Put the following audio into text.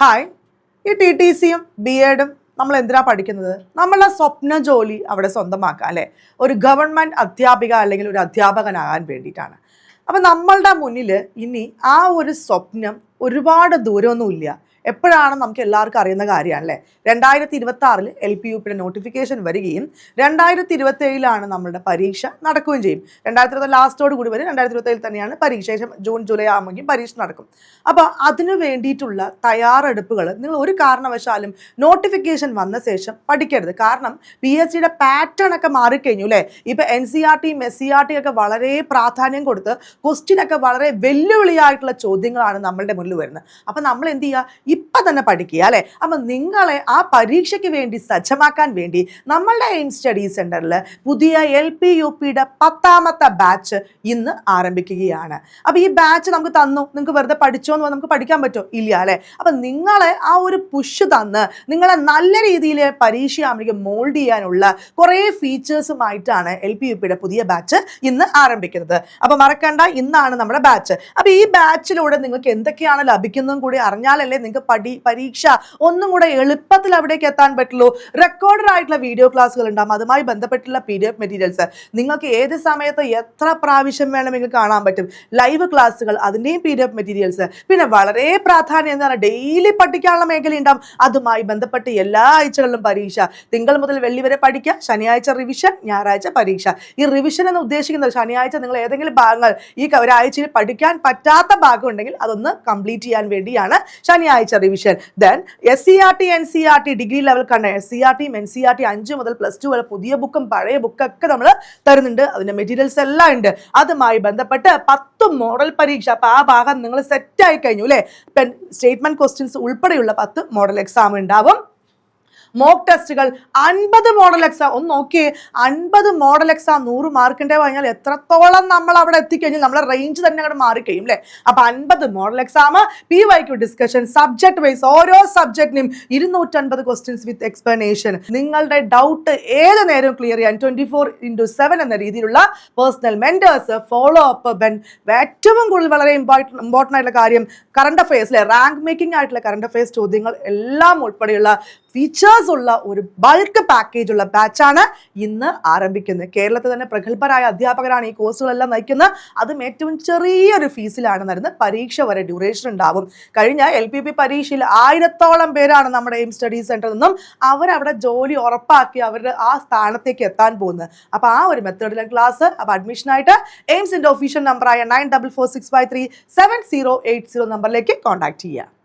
Hi ഈ T T സിയും B എഡും നമ്മൾ എന്തിനാ പഠിക്കുന്നത്? നമ്മളെ സ്വപ്ന ജോലി അവിടെ സ്വന്തമാക്കുക അല്ലേ? ഒരു ഗവൺമെന്റ് അധ്യാപിക അല്ലെങ്കിൽ ഒരു അധ്യാപകനാകാൻ വേണ്ടിയിട്ടാണ്. അപ്പം നമ്മളുടെ മുന്നിൽ ഇനി ആ ഒരു സ്വപ്നം ഒരുപാട് ദൂരമൊന്നുമില്ല. എപ്പോഴാണ് നമുക്ക് എല്ലാവർക്കും അറിയുന്ന കാര്യമാണ് അല്ലേ രണ്ടായിരത്തി ഇരുപത്തി ആറിൽ എൽ പി യു പിയുടെ നോട്ടിഫിക്കേഷൻ വരികയും രണ്ടായിരത്തി ഇരുപത്തി ഏഴിലാണ് നമ്മളുടെ പരീക്ഷ നടക്കുകയും ചെയ്യും. രണ്ടായിരത്തി ഇരുപത്തി ലാസ്റ്റോട് കൂടി വരും. രണ്ടായിരത്തി ഇരുപത്തി ഏഴിൽ തന്നെയാണ് പരീക്ഷ. ശേഷം ജൂൺ ജൂലൈ ആകുമ്പോഴേക്കും പരീക്ഷ നടക്കും. അപ്പോൾ അതിനു വേണ്ടിയിട്ടുള്ള തയ്യാറെടുപ്പുകൾ നിങ്ങൾ ഒരു കാരണവശാലും നോട്ടിഫിക്കേഷൻ വന്ന ശേഷം പഠിക്കരുത്. കാരണം പി എസ് സിയുടെ പാറ്റേൺ ഒക്കെ മാറിക്കഴിഞ്ഞു അല്ലേ ഇപ്പം എൻ സി ആർ ടിയും എസ് സി ആർ ടി ഒക്കെ വളരെ പ്രാധാന്യം കൊടുത്ത് ക്വസ്റ്റ്യൻ ഒക്കെ വളരെ വെല്ലുവിളിയായിട്ടുള്ള ചോദ്യങ്ങളാണ് നമ്മളുടെ മുന്നിൽ വരുന്നത്. അപ്പം നമ്മൾ എന്ത് ചെയ്യുക? ഇപ്പം തന്നെ പഠിക്കുക അല്ലേ? അപ്പം നിങ്ങളെ ആ പരീക്ഷയ്ക്ക് വേണ്ടി സജ്ജമാക്കാൻ വേണ്ടി നമ്മളുടെ എയിം സ്റ്റഡി സെന്ററിൽ പുതിയ എൽ പി യു പിയുടെ പത്താമത്തെ ബാച്ച് ഇന്ന് ആരംഭിക്കുകയാണ്. അപ്പോൾ ഈ ബാച്ച് നമുക്ക് തന്നു. നിങ്ങൾക്ക് വെറുതെ പഠിച്ചോ എന്ന് നമുക്ക് പഠിക്കാൻ പറ്റുമോ? ഇല്ല അല്ലേ? അപ്പം നിങ്ങളെ ആ ഒരു പുഷ് തന്ന് നിങ്ങളെ നല്ല രീതിയിൽ പരീക്ഷയാകുമ്പോഴേക്കും മോൾഡ് ചെയ്യാനുള്ള കുറേ ഫീച്ചേഴ്സുമായിട്ടാണ് എൽ പി യു പിയുടെ പുതിയ ബാച്ച് ഇന്ന് ആരംഭിക്കുന്നത്. അപ്പോൾ മറക്കണ്ട ഇന്നാണ് നമ്മുടെ ബാച്ച് അപ്പോൾ ഈ ബാച്ചിലൂടെ നിങ്ങൾക്ക് എന്തൊക്കെയാണ് ലഭിക്കുന്നതും കൂടി അറിഞ്ഞാലല്ലേ നിങ്ങൾക്ക് പഠി പരീക്ഷ ഒന്നും കൂടെ എളുപ്പത്തിൽ അവിടേക്ക് എത്താൻ പറ്റുള്ളൂ. റെക്കോർഡഡ് ആയിട്ടുള്ള വീഡിയോ ക്ലാസ്സുകൾ ഉണ്ടാകും അതുമായി ബന്ധപ്പെട്ടുള്ള പി ഡി എഫ് മെറ്റീരിയൽസ് നിങ്ങൾക്ക് ഏത് സമയത്ത് എത്ര പ്രാവശ്യം വേണമെങ്കിൽ കാണാൻ പറ്റും? ലൈവ് ക്ലാസ്സുകൾ അതിന്റെയും പി ഡി എഫ് മെറ്റീരിയൽസ് പിന്നെ വളരെ പ്രാധാന്യം എന്താണ് ഡെയിലി പഠിക്കാനുള്ള മേഖല ഉണ്ടാകും അതുമായി ബന്ധപ്പെട്ട് എല്ലാ ആഴ്ചകളിലും പരീക്ഷ. തിങ്കൾ മുതൽ വെള്ളി വരെ പഠിക്കുക ശനിയാഴ്ച റിവിഷൻ ഞായറാഴ്ച പരീക്ഷ. ഈ റിവിഷൻ എന്ന് ഉദ്ദേശിക്കുന്നത് ശനിയാഴ്ച നിങ്ങൾ ഏതെങ്കിലും ഭാഗങ്ങൾ ഈ ഒരാഴ്ചയിൽ പഠിക്കാൻ പറ്റാത്ത ഭാഗം ഉണ്ടെങ്കിൽ അതൊന്ന് കംപ്ലീറ്റ് ചെയ്യാൻ വേണ്ടിയാണ് ശനിയാഴ്ച revision then S C R T N C R T degree level കണ്ട എസ് സി ആർ ടിയും എൻ സി ആർ ടി അഞ്ച് മുതൽ പ്ലസ് ടു വരെ പുതിയ ബുക്കും പഴയ ബുക്കൊക്കെ നമ്മൾ തരുന്നുണ്ട്. അതിന്റെ മെറ്റീരിയൽസ് എല്ലാം ഉണ്ട്. അതുമായി ബന്ധപ്പെട്ട് പത്ത് മോഡൽ പരീക്ഷ. അപ്പോൾ ആ ഭാഗം നിങ്ങൾ സെറ്റ് ആയി കഴിഞ്ഞു അല്ലേ? സ്റ്റേറ്റ്മെന്റ് ക്വസ്റ്റ്യൻസ് ഉൾപ്പെടെയുള്ള പത്ത് മോഡൽ എക്സാം ഉണ്ടാവും. മോക്ക് ടെസ്റ്റുകൾ അൻപത് മോഡൽ എക്സാം ഒന്ന് നോക്കിയേ. അൻപത് മോഡൽ എക്സാം നൂറ് മാർക്കിന്റെ കഴിഞ്ഞാൽ എത്രത്തോളം നമ്മൾ അവിടെ എത്തിക്കഴിഞ്ഞാൽ നമ്മളെ റേഞ്ച് തന്നെ അങ്ങോട്ട് മാറിക്കഴിയും അല്ലേ അപ്പം അൻപത് model exam P YQ discussion subject wise ഓരോ സബ്ജക്റ്റിനും ഇരുന്നൂറ്റൻപത് ക്വസ്റ്റ്യൻസ് വിത്ത് എക്സ്പ്ലനേഷൻ നിങ്ങളുടെ ഡൗട്ട് ഏത് നേരവും ക്ലിയർ ചെയ്യാൻ ട്വന്റി ഫോർ ഇന്റു സെവൻ എന്ന രീതിയിലുള്ള പേഴ്സണൽ മെന്റേഴ്സ് ഫോളോ അപ്പ് ബെൻ ഏറ്റവും കൂടുതൽ വളരെ ഇമ്പോർട്ടൻ ഇമ്പോർട്ടന്റ് ആയിട്ടുള്ള കാര്യം കറണ്ട് അഫയേഴ്സിലെ റാങ്ക് മേക്കിംഗ് ആയിട്ടുള്ള കറണ്ട് അഫയേഴ്സ് ചോദ്യങ്ങൾ എല്ലാം ഉൾപ്പെടെയുള്ള ഫീച്ചേഴ്സ് ഉള്ള ഒരു ബൾക്ക് പാക്കേജ് ഉള്ള ബാച്ചാണ് ഇന്ന് ആരംഭിക്കുന്നത്. കേരളത്തിൽ തന്നെ പ്രഗത്ഭരായ അധ്യാപകരാണ് ഈ കോഴ്സുകളെല്ലാം നയിക്കുന്നത്. അതും ഏറ്റവും ചെറിയൊരു ഫീസിലാണ് നടന്ന് പരീക്ഷ വരെ ഡ്യൂറേഷൻ ഉണ്ടാവും. കഴിഞ്ഞ എൽ പി പി പരീക്ഷയിൽ ആയിരത്തോളം പേരാണ് നമ്മുടെ എയിം സ്റ്റഡി സെന്ററിൽ നിന്നും അവരവിടെ ജോലി ഉറപ്പാക്കി അവരുടെ ആ സ്ഥാനത്തേക്ക് എത്താൻ പോകുന്നത്. അപ്പോൾ ആ ഒരു മെത്തേഡിലെ ക്ലാസ് അപ്പോൾ അഡ്മിഷനായിട്ട് എയിംസിന്റെ ഒഫീഷ്യൽ നമ്പറായ nine double four six five three seven zero eight zero നമ്പറിലേക്ക് കോൺടാക്ട് ചെയ്യുക.